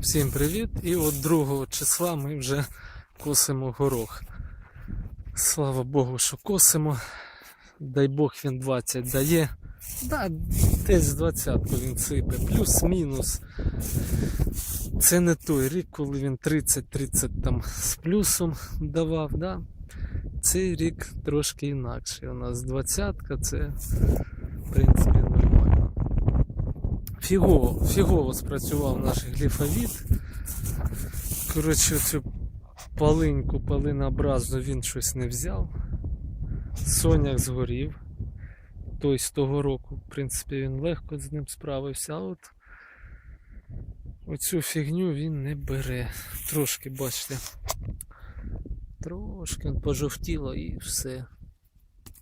Всім привіт! І от 2 числа ми вже косимо горох. Слава Богу, що косимо. Дай Бог він 20 дає. Да, десь 20 він сипе, плюс-мінус. Це не той рік, коли він 30-30 там з плюсом давав. Да? Цей рік трошки інакший. У нас 20 це в принципі. Фігово, фігово спрацював наш гліфовід. Коротше, цю палинку, палинообразну він щось не взяв. Соняк згорів. Той з того року, в принципі, він легко з ним справився. А от оцю фігню він не бере. Трошки, бачите, трошки пожовтіло і все.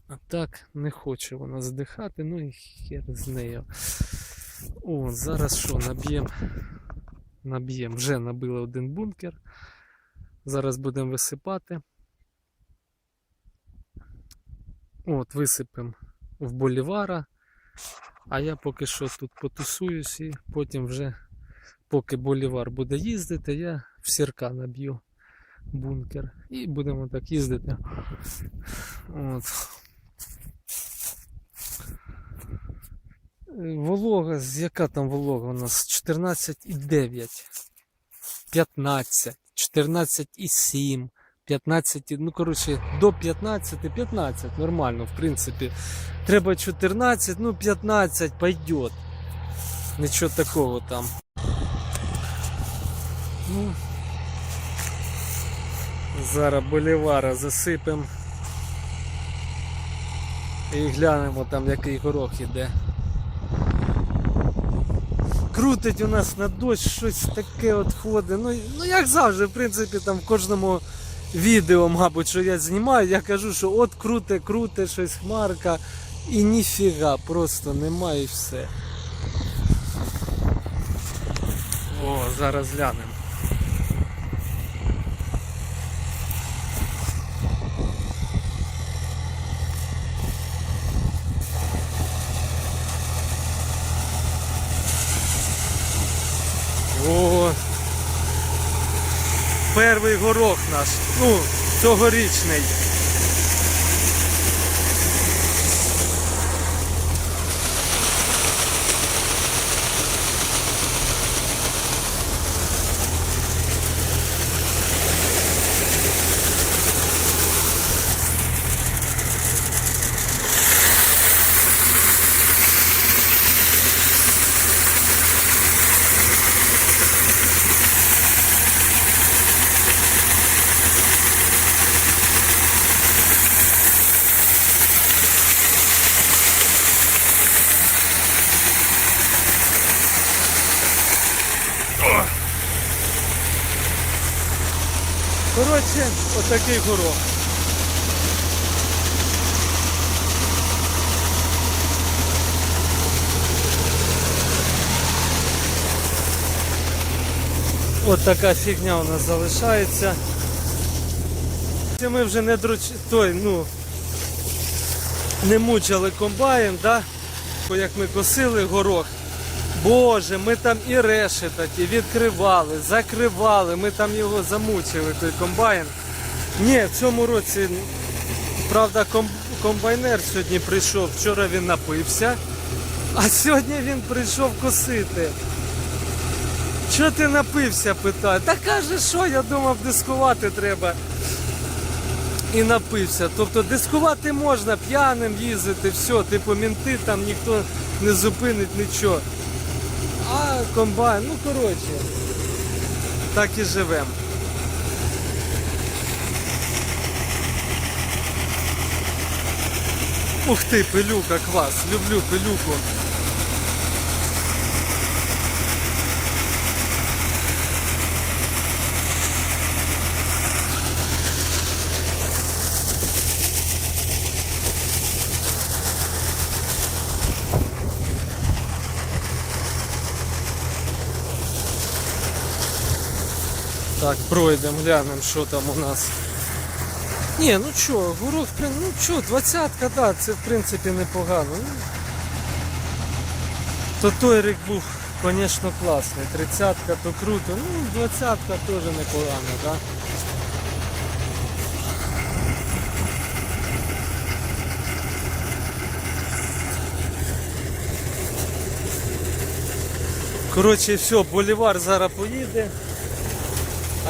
А так не хоче вона здихати, ну і хер з нею. О, зараз що, наб'ємо. Наб'ємо. Вже набили один бункер. Зараз будемо висипати. От, висипемо в болівара. А я поки що тут потусуюсь і потім вже, поки болівар буде їздити, я в сірка наб'ю бункер. І будемо так їздити. От. Волога, з- яка там волога у нас? 14,9, 15, 14,7, 15, ну коротше, до 15, 15, нормально, в принципі. Треба 14, ну 15 пойдет. Нічого такого там. Ну, зараз болівара засипемо. І глянемо там, який горох іде крутить у нас на дощ щось таке от ходить. Ну, ну як завжди, в принципі, там в кожному відео, мабуть, що я знімаю, я кажу, що от круте, круте, щось хмарка. І ніфіга, просто немає і все. О, зараз глянемо. О, перший горох наш, ну, цьогорічний. Отакий горох. От така фігня у нас залишається. Ми вже не дроч... той, ну, не мучили комбайн, да? Бо як ми косили горох. Боже, ми там і решетаті відкривали, закривали, ми там його замучили, той комбайн. Ні, в цьому році, правда, комбайнер сьогодні прийшов, вчора він напився, а сьогодні він прийшов косити. Чого ти напився? питає. Та каже, що, я думав, дискувати треба. І напився. Тобто дискувати можна, п'яним їздити, все, типу мінти там ніхто не зупинить нічого. А комбайн, ну коротше, так і живемо. Ух ти, пилюка, квас, люблю пилюку. Так, пройдемо, глянемо, що там у нас. Ні, ну що, горох, ну що, двадцятка, да, це в принципі непогано. Ну, то той рік був Звісно, класний. Тридцятка то круто, ну двадцятка теж непогано, так? Да? Коротше, все, болівар зараз поїде,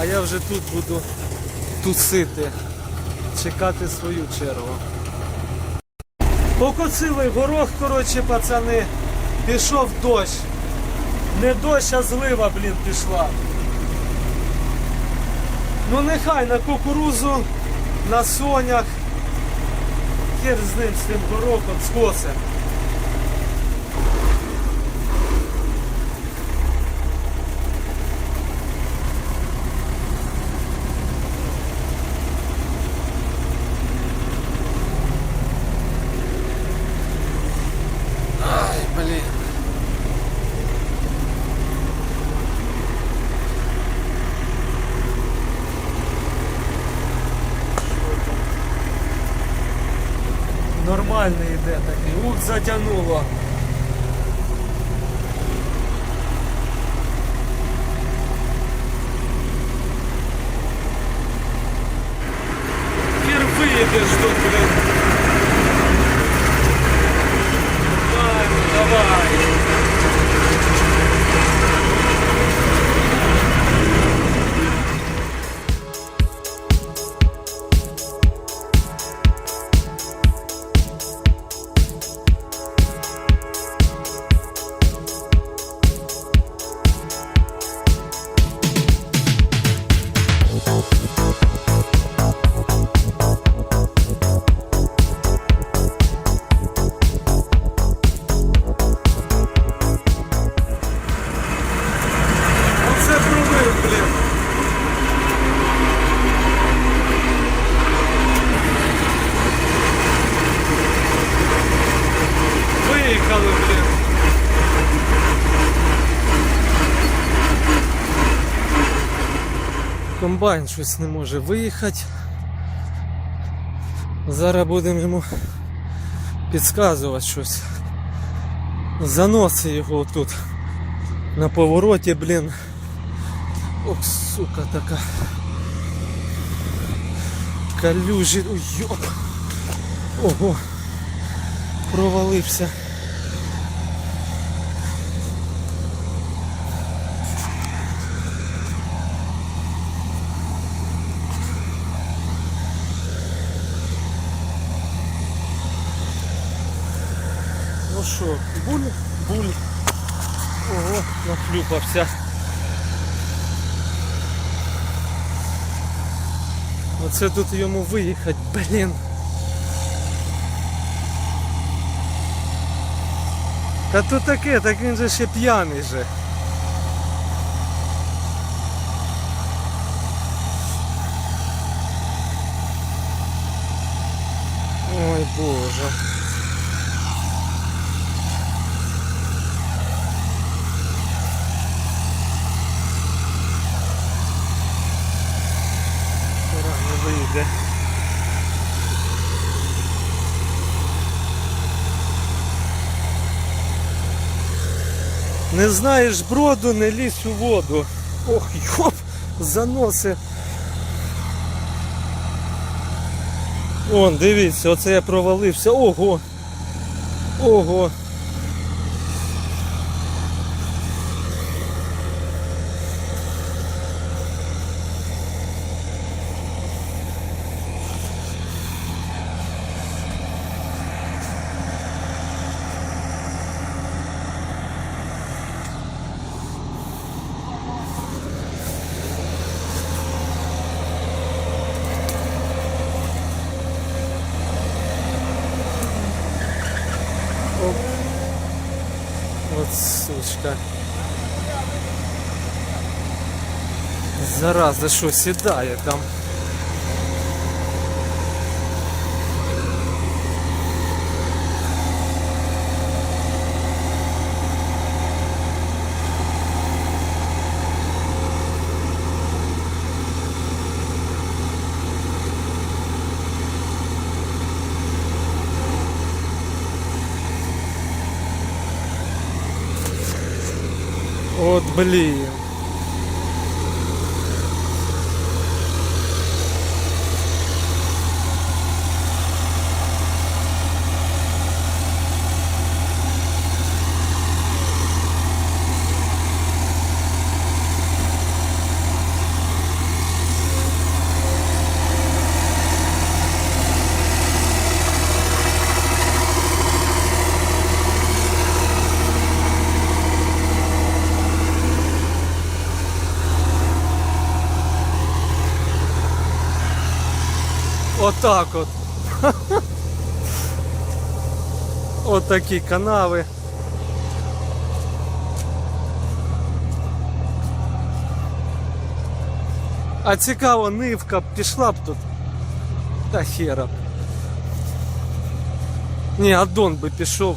а я вже тут буду тусити, чекати свою чергу. Покоцили горох, коротше, пацани, пішов дощ. Не дощ, а злива, блін, пішла. Ну нехай на кукурузу, на сонях. Хер з ним, з тим горохом, з Ай, такий. Ух, затягнуло. Хер виїдеш тут, блін. Давай, ну давай. Комбайн щось не може виїхати. Зараз будемо йому підказувати щось. Заноси його тут на повороті, блін. Ох, сука така. Калюжі. Ой. Ого. Провалився. Ну що, буль, буль. Ого, нахлюпався. Оце тут йому виїхати, блін. Та то таке, так він же ще п'яний же. Ой боже. Не знаєш броду, не лізь у воду. Ох, йоп, заноси. Вон, дивіться, оце я провалився. Ого. Ого. Оп. От сучка. Зараза, що сідає там. Блін. Отак от. Отакі канави. А цікаво, нивка пішла б тут. Та хера. Ні, адон би пішов.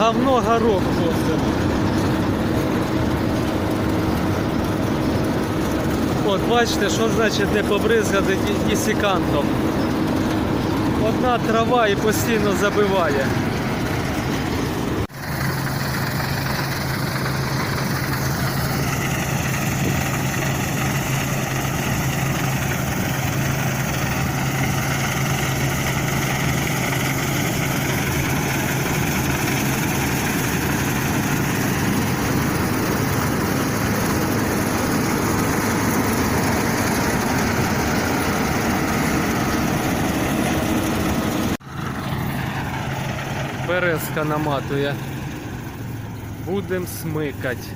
Говно горох просто. От бачите, що значить не побризгати ді- дісікантом. Одна трава і постійно забиває. Березка наматує. Будем смикать.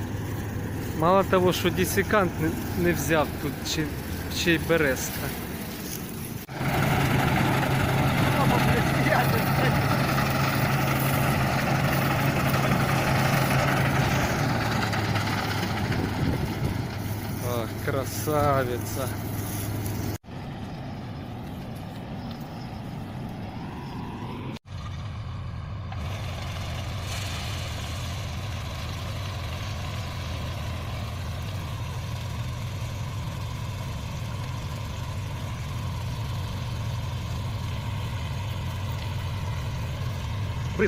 Мало того, що десікант не, взяв тут, чи, чи й березка. Ах, красавица.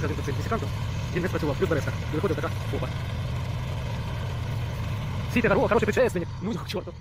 Бризгати по цим десікантом, він не спрацював, плюс березка. І виходить така опа. Сітя дорога, хороший предшественник. Ну, чорту.